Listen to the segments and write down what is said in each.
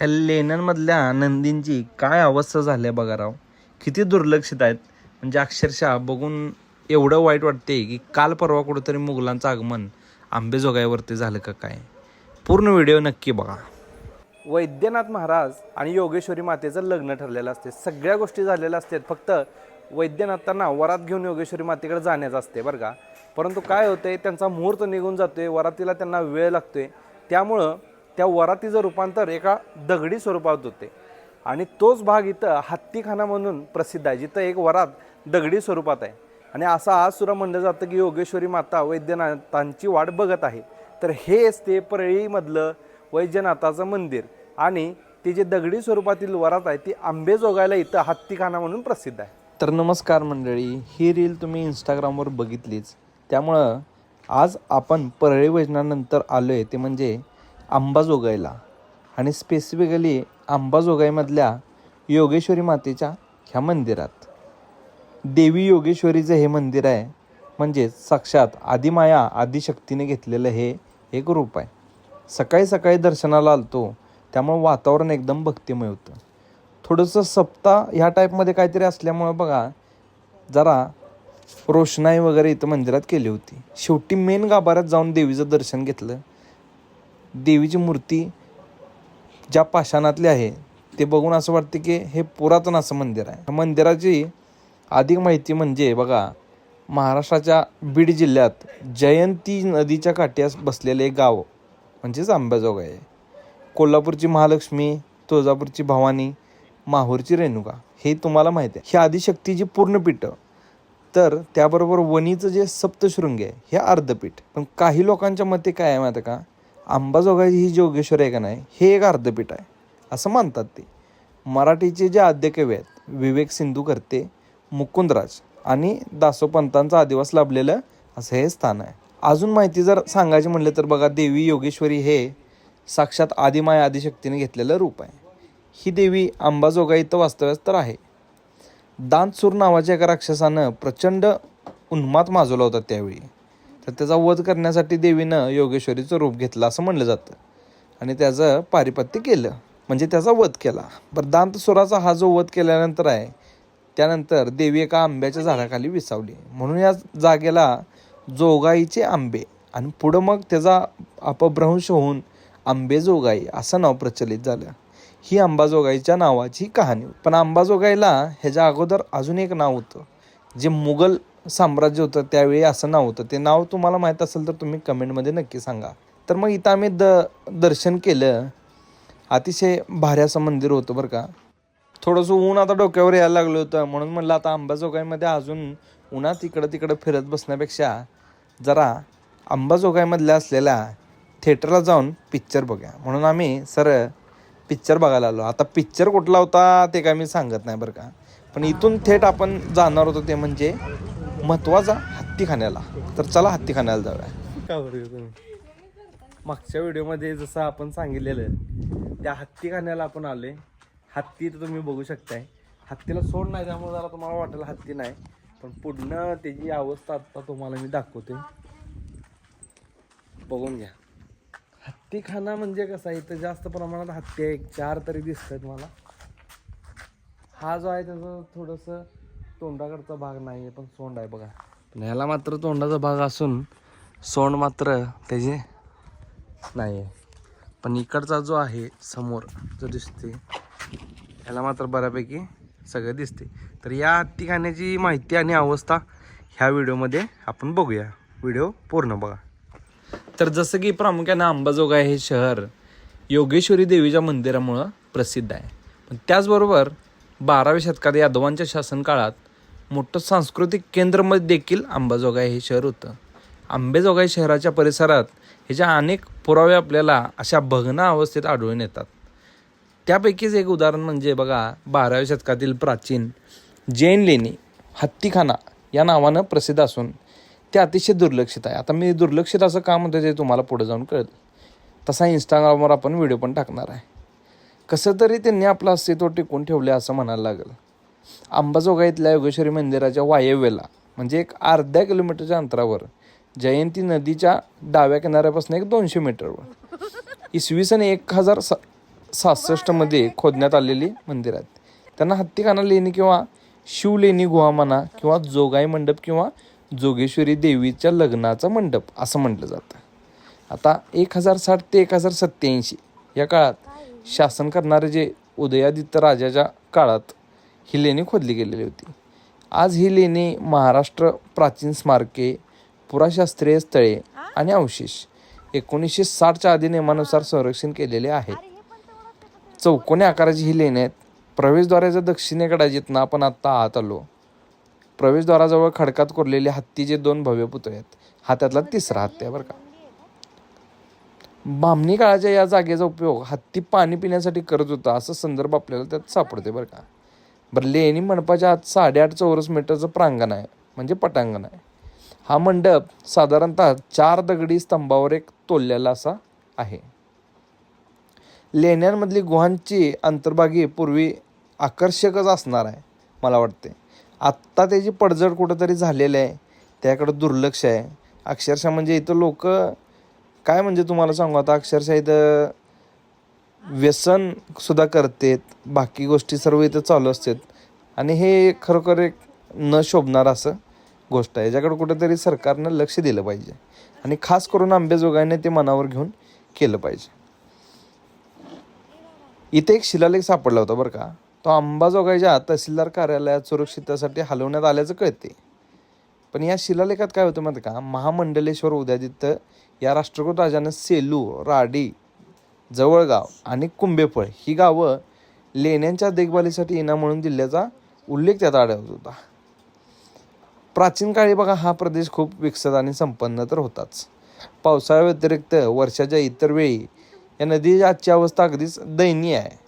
ह्या लेण्यांमधल्या नंदींची काय अवस्था झाली आहे बघा राव? किती दुर्लक्षित आहेत. म्हणजे अक्षरशः बघून एवढं वाईट वाटते की काल परवा कुठंतरी मुघलांचं आगमन आंबेजोगाईवरती झालं का काय? पूर्ण व्हिडिओ नक्की बघा. वैद्यनाथ महाराज आणि योगेश्वरी मातेचं लग्न ठरलेलं असते सगळ्या गोष्टी झालेल्या असतात. फक्त वैद्यनाथांना वरात घेऊन योगेश्वरी मातेकडे जाण्याचं असते बरं का? परंतु काय होतंय त्यांचा मुहूर्त निघून जातोय. वरातीला त्यांना वेळ लागतोय. त्यामुळं त्या वरातीचं रूपांतर एका दगडी स्वरूपात होते. आणि तोच भाग इथं हत्तीखाना म्हणून प्रसिद्ध आहे जिथं एक वरात दगडी स्वरूपात आहे. आणि असं आज सुद्धा म्हणलं जातं की योगेश्वरी माता वैद्यनाथांची वाट बघत आहे. तर हेच ते परळीमधलं वैद्यनाथाचं मंदिर. आणि ती जे दगडी स्वरूपातील वरात आहे ती आंबेजोगायला इथं हत्तीखाना म्हणून प्रसिद्ध आहे. तर नमस्कार मंडळी ही रील तुम्ही इंस्टाग्रामवर बघितलीच. त्यामुळं आज आपण परळी वैजनानंतर आलो आहे ते म्हणजे अंबाजोगाईला आणि स्पेसिफिकली अंबाजोगाईमधल्या योगेश्वरी मातेच्या ह्या मंदिरात. देवी योगेश्वरीचं हे मंदिर आहे म्हणजेच साक्षात आदिमाया आदिशक्तीने घेतलेलं हे एक रूप आहे. सकाळी सकाळी दर्शनाला आलतो त्यामुळं वातावरण एकदम भक्तिमय होतं. थोडंसं सप्ताह ह्या टाईपमध्ये काहीतरी असल्यामुळं बघा जरा रोषणाई वगैरे इथं मंदिरात केली होती. शेवटी मेन गाभाऱ्यात जाऊन देवीचं दर्शन घेतलं. देवीची मूर्ती ज्या पाषाणातली आहे ते बघून असं वाटते की हे पुरातन असं मंदिर आहे. मंदिराची अधिक माहिती म्हणजे बघा महाराष्ट्राच्या बीड जिल्ह्यात जयंती नदीच्या काठ्यास बसलेले गाव म्हणजेच आंबाजोगाई आहे. कोल्हापूरची महालक्ष्मी तुळजापूरची भवानी माहूरची रेणुका हे तुम्हाला माहिती आहे. ही आदिशक्तीची पूर्णपीठ तर त्याबरोबर वणीचं जे सप्तशृंगी आहे हे अर्धपीठ. पण काही लोकांच्या मते काय आहे माहिती आहे का? अंबाजोगाई ही जोगेश्वर आहे का नाही हे एक अर्धपीठ आहे. असं मानतात ते. मराठीचे जे आद्यकवी आहेत विवेक सिंधू करते मुकुंदराज आणि दासोपंतांचा आदिवास लाभलेलं असं हे स्थान आहे. अजून माहिती जर सांगायची म्हणलं तर बघा देवी योगेश्वरी हे साक्षात आदिमाया आदिशक्तीने घेतलेलं रूप आहे. ही देवी अंबाजोगाई इथं वास्तव्यास तर आहे. दांतसूर नावाच्या एका राक्षसानं प्रचंड उन्माद माजवला होता त्यावेळी. तर त्याचा वध करण्यासाठी देवीनं योगेश्वरीचं रूप घेतलं असं म्हणलं जातं. आणि त्याचं पारिपत्य केलं. म्हणजे त्याचा वध केला. बरं दांतसुराचा हा जो वध केल्यानंतर आहे त्यानंतर देवी एका आंब्याच्या झाडाखाली विसावली. म्हणून या जागेला जोगाईचे आंबे. आणि पुढं मग त्याचा अपभ्रंश होऊन आंबेजोगाई असं नाव प्रचलित झालं. ही अंबाजोगाईच्या नावाची कहाणी. पण अंबाजोगाईला ह्याच्या अगोदर अजून एक नाव होतं जे मुघल साम्राज्य होतं त्यावेळी असं नाव होतं. ते नाव तुम्हाला माहीत असेल तर तुम्ही कमेंटमध्ये नक्की सांगा. तर मग इथं आम्ही द दर्शन केलं. अतिशय भारी असं मंदिर होतं बरं का. थोडंसं ऊन आता डोक्यावर यायला लागलं होतं. म्हणून म्हणलं आता अंबाजोगाईमध्ये अजून उन्हात इकडं तिकडं फिरत बसण्यापेक्षा जरा अंबाजोगाईमधल्या असलेल्या थिएटरला जाऊन पिक्चर बघूया. म्हणून आम्ही सर पिक्चर बघायला आलो. आता पिक्चर कुठला होता ते काय मी सांगत नाही बरं का. पण इथून थेट आपण जाणार होतो ते म्हणजे महत्त्वाचा हत्तीखान्याला. तर चला हत्ती खाण्याला जाऊया. का बरं मागच्या व्हिडिओमध्ये जसं आपण सांगितलेलं त्या हत्तीखान्याला आपण आले हत्ती तर तुम्ही बघू शकताय. हत्तीला सोड नाही त्यामुळे जरा तुम्हाला वाटेल हत्ती नाही. पण पुढनं त्याची अवस्था आता तुम्हाला मी दाखवते बघून घ्या. हत्तीखाना म्हणजे कसं इथं जास्त प्रमाणात हत्ती आहे. एक चार तरी दिसत आहेत मला हा जो आहे त्याचं थोडंसं तोंडाकडचा भाग नाही आहे पण सोंड आहे बघा. पण ह्याला मात्र तोंडाचा भाग असून सोंड मात्र त्याचे नाही आहे पण इकडचा जो आहे समोर जो दिसते ह्याला मात्र बऱ्यापैकी सगळं दिसते. तर या हत्ती खाण्याची माहिती आणि अवस्था ह्या व्हिडिओमध्ये आपण बघूया. व्हिडिओ पूर्ण बघा. तर जसं की प्रामुख्यानं अंबाजोगाई हे शहर योगेश्वरी देवीच्या मंदिरामुळं प्रसिद्ध आहे. पण त्याचबरोबर बाराव्या शतकात यादवांच्या शासनकाळात मोठं सांस्कृतिक केंद्रमध्ये देखील अंबाजोगाई हे शहर होतं. आंबेजोगाई शहराच्या परिसरात ह्याच्या अनेक पुरावे आपल्याला अशा भग्न अवस्थेत आढळून येतात. त्यापैकीच एक उदाहरण म्हणजे बघा बाराव्या शतकातील प्राचीन जैन लेणी हत्तीखाना या नावानं प्रसिद्ध असून ते अतिशय दुर्लक्षित आहे. आता मी दुर्लक्षित असं का म्हणतो ते तुम्हाला पुढे जाऊन कळेल. तसा इंस्टाग्रामवर आपण व्हिडिओ पण टाकणार आहे. कसं तरी त्यांनी आपलं अस्तित्व टिकून ठेवले असं म्हणायला लागेल. अंबाजोगाईतल्या योगेश्वरी मंदिराच्या वायव्येला म्हणजे एक अर्ध्या किलोमीटरच्या अंतरावर जयंती नदीच्या डाव्या किनाऱ्यापासून एक दोनशे मीटरवर. इसवी सन एक हजार सा सहासष्टमध्ये खोदण्यात आलेली मंदिर आहेत त्यांना हत्तीखाना लेणी किंवा शिवलेणी गुहा म्हणा किंवा जोगाई मंडप किंवा जोगेश्वरी देवीच्या लग्नाचा मंडप असं म्हटलं जातं. आता एक हजार साठ ते एक हजार सत्याऐंशी या काळात शासन करणारे जे उदयादित्य राजाच्या काळात ही लेणी खोदली गेलेली होती. आज ही लेणी महाराष्ट्र प्राचीन स्मारके पुराशास्त्रीय स्थळे आणि अवशेष एकोणीसशे साठच्या आधी नियमानुसार संरक्षण केलेले आहेत चौकोनी आकाराची ही लेणी आहेत. प्रवेशद्वाराच्या दक्षिणेकडे जिथनं आपण आत्ता आत आलो. प्रवेशद्वाराजवळ खडकात कोरलेले हत्तीचे दोन भव्य पुतळे आहेत. हा त्यातला तिसरा हत्ती आहे बरं का. बामणी काळाच्या या जागेचा उपयोग हत्ती पाणी पिण्यासाठी करत होता असं संदर्भ आपल्याला त्यात सापडते बरं का. बरं लेणी मंडपाच्या आत साडेआठ चौरस मीटरचं प्रांगण आहे म्हणजे पटांगण आहे. हा मंडप साधारणतः चार दगडी स्तंभावर एक तोललेला असा आहे. लेण्यांमधली गुहांची अंतर्भागी पूर्वी आकर्षकच असणार आहे मला वाटते. आत्ता त्याची पडझड कुठंतरी झालेली आहे त्याकडं दुर्लक्ष आहे. अक्षरशः म्हणजे इथं लोक काय म्हणजे तुम्हाला सांगू आता? अक्षरशः इथं व्यसन सुद्धा करतेत. बाकी गोष्टी सर्व इथं चालू असतात. आणि हे खरोखर एक न शोभणार असं गोष्ट आहे. याच्याकडे कुठंतरी सरकारनं लक्ष दिलं पाहिजे. आणि खास करून आंबेजोगाईने ते मनावर घेऊन केलं पाहिजे. इथे एक शिलालेख सापडला होता बरं का. तो अंबाजोगाईच्या तहसीलदार कार्यालयात सुरक्षिततेसाठी हलवण्यात आल्याचं कळते. पण या शिलालेखात काय होतं माहिती का? महामंडलेश्वर उद्यादित्य या राष्ट्रकुट राजानं सेलू राडी जवळगाव आणि कुंभेफळ ही गावं लेण्यांच्या देखभालीसाठी इनाम म्हणून दिल्याचा उल्लेख त्यात आढळत होता. प्राचीन काळी बघा हा प्रदेश खूप विकसित आणि संपन्न तर होताच. पावसाळ्याव्यतिरिक्त वर्षाच्या इतर वेळी या नदीची आजची अवस्था अगदीच दयनीय आहे.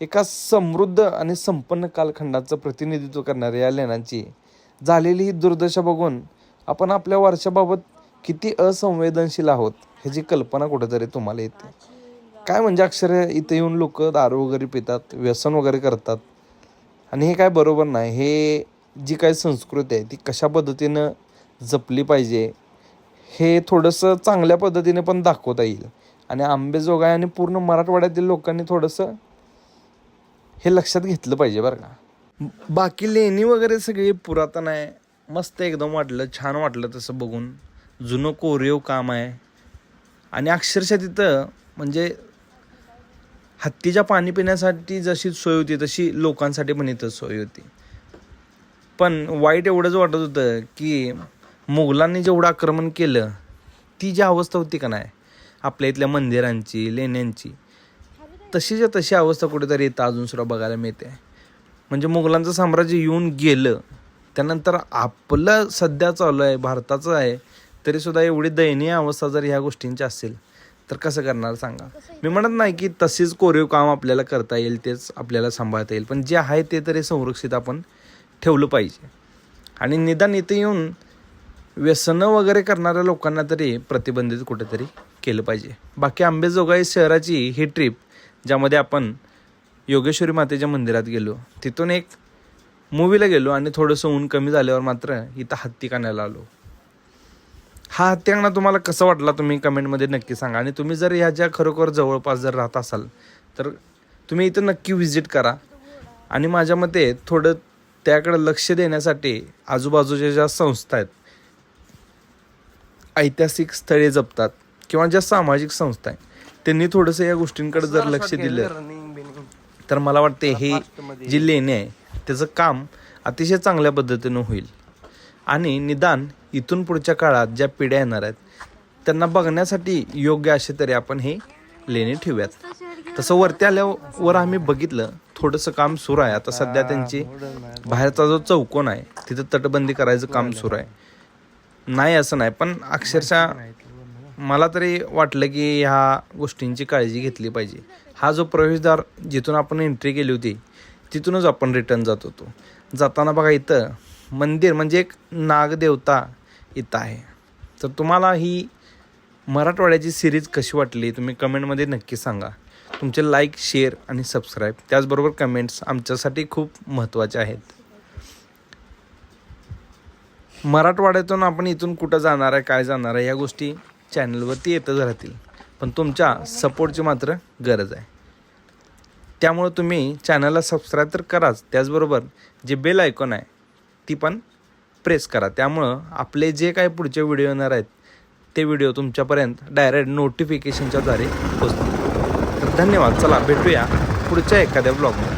एका समृद्ध आणि संपन्न कालखंडाचं प्रतिनिधित्व करणाऱ्या या लेण्यांची झालेली ही दुर्दशा बघून आपण आपल्या वर्षाबाबत किती असंवेदनशील आहोत. ह्याची कल्पना कुठेतरी तुम्हाला येते. काय म्हणजे अक्षर इथे येऊन लोक दारू वगैरे पितात व्यसन वगैरे करतात आणि हे काय बरोबर नाही. हे जी काही संस्कृती आहे ती कशा पद्धतीनं जपली पाहिजे हे थोडंसं चांगल्या पद्धतीने पण दाखवता येईल. आणि आंबेजोगाई आणि पूर्ण मराठवाड्यातील लोकांनी थोडंसं हे लक्षात घेतलं पाहिजे बरं का. बाकी लेणी वगैरे सगळी पुरातन आहे. मस्त एकदम वाटलं छान वाटलं तसं बघून. जुनं कोरीव काम आहे. आणि अक्षरशः तिथं म्हणजे हत्तीच्या पाणी पिण्यासाठी जशी सोय होती तशी लोकांसाठी पण इथं सोय होती. पण वाईट एवढंच वाटत होतं की मुघलांनी जेवढं आक्रमण केलं ती जी अवस्था होती का नाही आपल्या इथल्या मंदिरांची लेण्यांची तशीच्या तशी अवस्था कुठेतरी इथं अजून सुद्धा बघायला मिळते. म्हणजे मुघलांचं साम्राज्य येऊन गेलं त्यानंतर आपलं सध्या चालू आहे भारताचं आहे तरीसुद्धा एवढी दयनीय अवस्था जर ह्या गोष्टींची असेल तर कसं करणार सांगा? मी म्हणत नाही की तसेच कोरीव काम आपल्याला करता येईल तेच आपल्याला सांभाळता येईल पण जे आहे ते तरी संरक्षित आपण ठेवलं पाहिजे. आणि निदान इथे येऊन व्यसनं वगैरे करणाऱ्या लोकांना तरी प्रतिबंधित कुठेतरी केलं पाहिजे. बाकी आंबेजोगाई शहराची ही ट्रिप ज्यामध्ये आपण योगेश्वरी मातेच्या मंदिरात गेलो तिथून एक मूवीला गेलो आणि थोडंसं ऊन कमी झाल्यावर मात्र इथं हत्ती कानायला आलो. हा हत्यांगणा तुम्हाला कसं वाटला तुम्ही कमेंटमध्ये नक्की सांगा. आणि तुम्ही जर ह्याच्या खरोखर जवळपास जर राहत असाल तर तुम्ही इथं नक्की व्हिजिट करा. आणि माझ्या मते थोडं त्याकडे लक्ष देण्यासाठी आजूबाजूच्या ज्या संस्था आहेत ऐतिहासिक स्थळे जपतात किंवा ज्या सामाजिक संस्था आहेत त्यांनी थोडंसं या गोष्टींकडे जर लक्ष दिलं तर मला वाटते हे जी लेणे आहे त्याचं काम अतिशय चांगल्या पद्धतीनं होईल. आणि निदान इथून पुढच्या काळात ज्या पिढ्या येणार आहेत त्यांना बघण्यासाठी योग्य असे तरी आपण हे लेणे ठेवूयात. तसं वरती आल्यावर आम्ही बघितलं थोडंसं काम सुरू आहे. आता सध्या त्यांची बाहेरचा जो चौकोन आहे तिथं तटबंदी करायचं काम सुरू आहे. नाही असं नाही. पण अक्षरशः मला तरी वाटलं की ह्या गोष्टींची काळजी घेतली पाहिजे. हा जो प्रवेशद्वार जिथून आपण एंट्री केली होती तिथूनच आपण रिटर्न जात होतो. जाताना बघा इथं मंदिर म्हणजे एक नागदेवता इथं आहे. तर तुम्हाला ही मराठवाड्याची सिरीज कशी वाटली तुम्ही कमेंटमध्ये नक्की सांगा. तुमचे लाईक शेअर आणि सबस्क्राईब त्याचबरोबर कमेंट्स आमच्यासाठी खूप महत्त्वाचे आहेत. मराठवाड्यातून आपण इथून कुठं जाणार आहे काय जाणार आहे या गोष्टी चॅनलवरती येतच राहतील. पण तुमच्या सपोर्टची मात्र गरज आहे. त्यामुळं तुम्ही चॅनलला सबस्क्राईब तर कराच. त्याचबरोबर जे बेल आयकॉन आहे ती पण प्रेस करा. त्यामुळं आपले जे काही पुढचे व्हिडिओ येणार आहेत ते व्हिडिओ तुमच्यापर्यंत डायरेक्ट नोटिफिकेशनच्याद्वारे पोचतील तर धन्यवाद. चला भेटूया पुढच्या एखाद्या ब्लॉगमध्ये